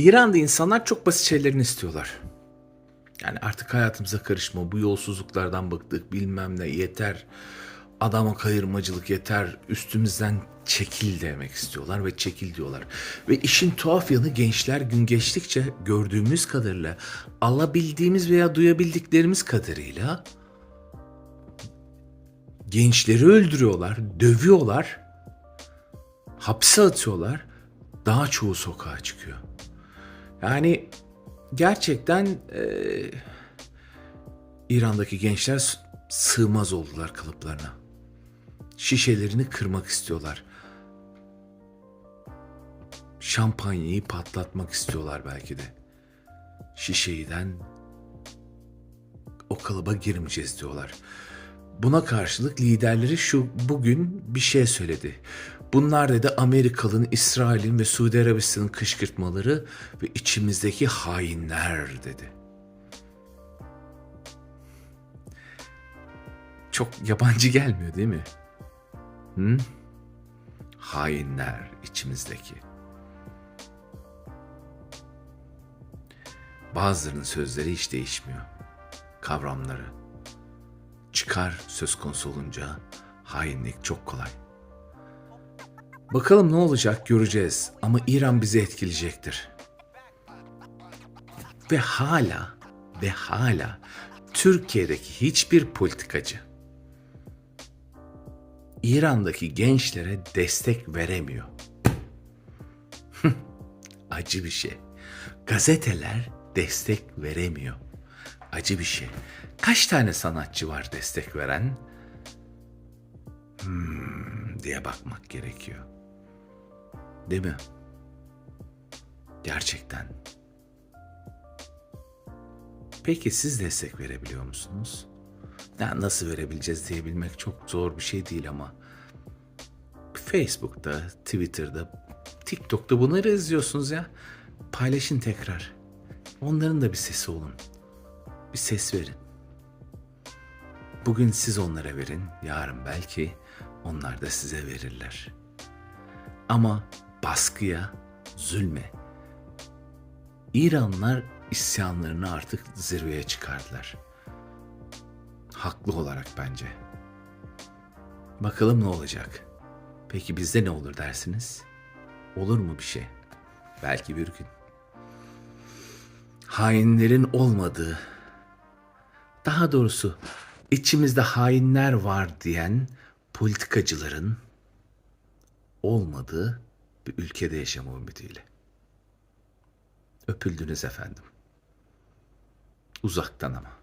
İran'da insanlar çok basit şeylerini istiyorlar. Yani artık hayatımıza karışma, bu yolsuzluklardan bıktık, bilmem ne yeter. Adama kayırmacılık yeter, üstümüzden çekil demek istiyorlar ve çekil diyorlar. Ve işin tuhaf yanı gençler gün geçtikçe gördüğümüz kadarıyla, alabildiğimiz veya duyabildiklerimiz kadarıyla gençleri öldürüyorlar, dövüyorlar, hapse atıyorlar. Daha çoğu sokağa çıkıyor. Yani gerçekten eee, İran'daki gençler sığmaz oldular kalıplarına. Şişelerini kırmak istiyorlar. Şampanyayı patlatmak istiyorlar belki de. Şişeyden o kalıba girmeyeceğiz diyorlar. Buna karşılık liderleri şu bugün bir şey söyledi. Bunlar dedi Amerikalı'nın, İsrail'in ve Suudi Arabistan'ın kışkırtmaları ve içimizdeki hainler dedi. Çok yabancı gelmiyor değil mi? Hı? Hainler içimizdeki. Bazılarının sözleri hiç değişmiyor. Kavramları. Çıkar söz konusu olunca hainlik çok kolay. Bakalım ne olacak göreceğiz ama İran bizi etkileyecektir. Ve hala ve hala Türkiye'deki hiçbir politikacı İran'daki gençlere destek veremiyor. Acı bir şey. Gazeteler destek veremiyor. Acı bir şey. Kaç tane sanatçı var destek veren? Hmm, diye bakmak gerekiyor. Değil mi? Gerçekten. Peki siz destek verebiliyor musunuz? Ya nasıl verebileceğiz diyebilmek çok zor bir şey değil ama Facebook'ta, Twitter'da, TikTok'ta bunları izliyorsunuz ya. Paylaşın tekrar. Onların da bir sesi olun. Bir ses verin. Bugün siz onlara verin, yarın belki onlar da size verirler. Ama baskıya, zulme. İranlılar isyanlarını artık zirveye çıkardılar. Haklı olarak bence. Bakalım ne olacak. Peki bizde ne olur dersiniz? Olur mu bir şey? Belki bir gün. Hainlerin olmadığı, daha doğrusu içimizde hainler var diyen politikacıların olmadığı bir ülkede yaşama ümidiyle. Öpüldünüz efendim. Uzaktan ama.